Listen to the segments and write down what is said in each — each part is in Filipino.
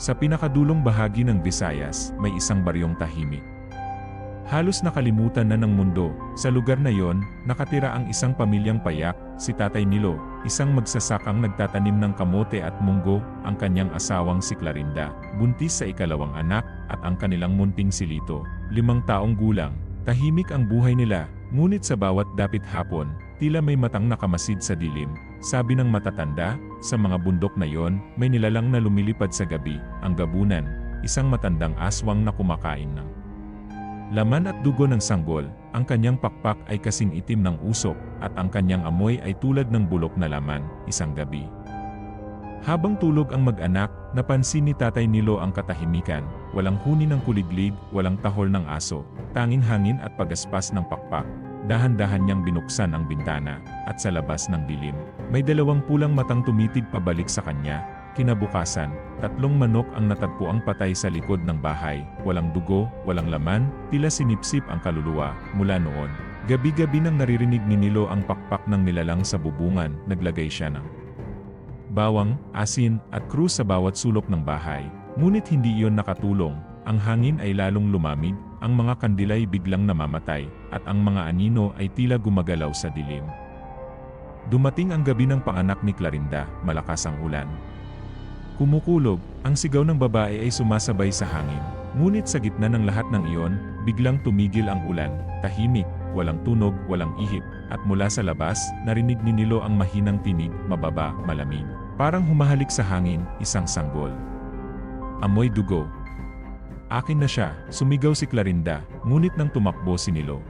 Sa pinakadulong bahagi ng Visayas, may isang baryong tahimik. Halos nakalimutan na ng mundo, sa lugar na yon, nakatira ang isang pamilyang payak, si Tatay Nilo, isang magsasakang nagtatanim ng kamote at munggo, ang kanyang asawang si Clarinda, buntis sa ikalawang anak, at ang kanilang munting si Lito, limang taong gulang. Tahimik ang buhay nila, ngunit sa bawat dapit hapon, tila may matang nakamasid sa dilim. Sabi ng matatanda, sa mga bundok na yon, may nilalang na lumilipad sa gabi, ang gabunan, isang matandang aswang na kumakain ng Laman at dugo ng sanggol, ang kanyang pakpak ay kasing itim ng usok, at ang kanyang amoy ay tulad ng bulok na laman, isang gabi. Habang tulog ang mag-anak, napansin ni Tatay Nilo ang katahimikan, walang huni ng kuliglig, walang tahol ng aso, tanging hangin at pagaspas ng pakpak. Dahan-dahan niyang binuksan ang bintana, at sa labas ng dilim, may dalawang pulang matang tumitig pabalik sa kanya, Kinabukasan, tatlong manok ang natagpuang patay sa likod ng bahay, walang dugo, walang laman, tila sinipsip ang kaluluwa, mula noon. Gabi-gabi nang naririnig ni Nilo ang pakpak ng nilalang sa bubungan, naglagay siya ng bawang, asin, at krus sa bawat sulok ng bahay. Ngunit hindi iyon nakatulong, ang hangin ay lalong lumamig, ang mga kandilay biglang namamatay, at ang mga anino ay tila gumagalaw sa dilim. Dumating ang gabi ng panganak ni Clarinda, malakas ang ulan. Kumukulog, ang sigaw ng babae ay sumasabay sa hangin. Ngunit sa gitna ng lahat ng iyon, biglang tumigil ang ulan, tahimik, walang tunog, walang ihip, at mula sa labas, narinig ni Nilo ang mahinang tinig, mababa, malamig. Parang humahalik sa hangin, isang sanggol. Amoy dugo. Akin na siya, sumigaw si Clarinda, ngunit nang tumakbo si Nilo.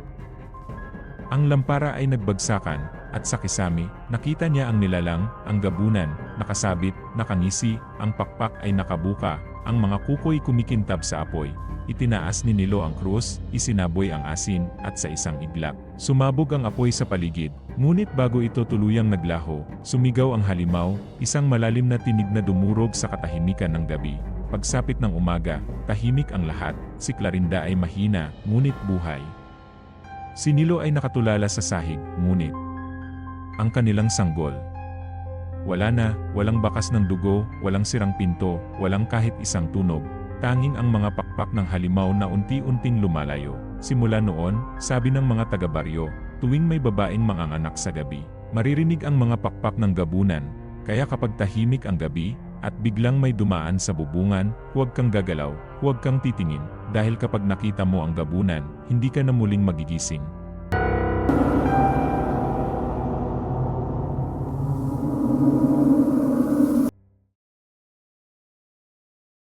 Ang lampara ay nagbagsakan, at sa kisami, nakita niya ang nilalang, ang gabunan, nakasabit, nakangisi, ang pakpak ay nakabuka, ang mga kukoy kumikintab sa apoy. Itinaas ni Nilo ang krus, isinaboy ang asin, at sa isang iglap. Sumabog ang apoy sa paligid, ngunit bago ito tuluyang naglaho, sumigaw ang halimaw, isang malalim na tinig na dumurog sa katahimikan ng gabi. Pagsapit ng umaga, tahimik ang lahat, si Clarinda ay mahina, ngunit buhay. Si Nilo ay nakatulala sa sahig, ngunit ang kanilang sanggol. Wala na, walang bakas ng dugo, walang sirang pinto, walang kahit isang tunog. Tanging ang mga pakpak ng halimaw na unti-unting lumalayo. Simula noon, sabi ng mga taga-baryo, tuwing may babaeng manganganak sa gabi, maririnig ang mga pakpak ng gabunan. Kaya kapag tahimik ang gabi, at biglang may dumaan sa bubungan, huwag kang gagalaw, huwag kang titingin, dahil kapag nakita mo ang gabunan, hindi ka na muling magigising.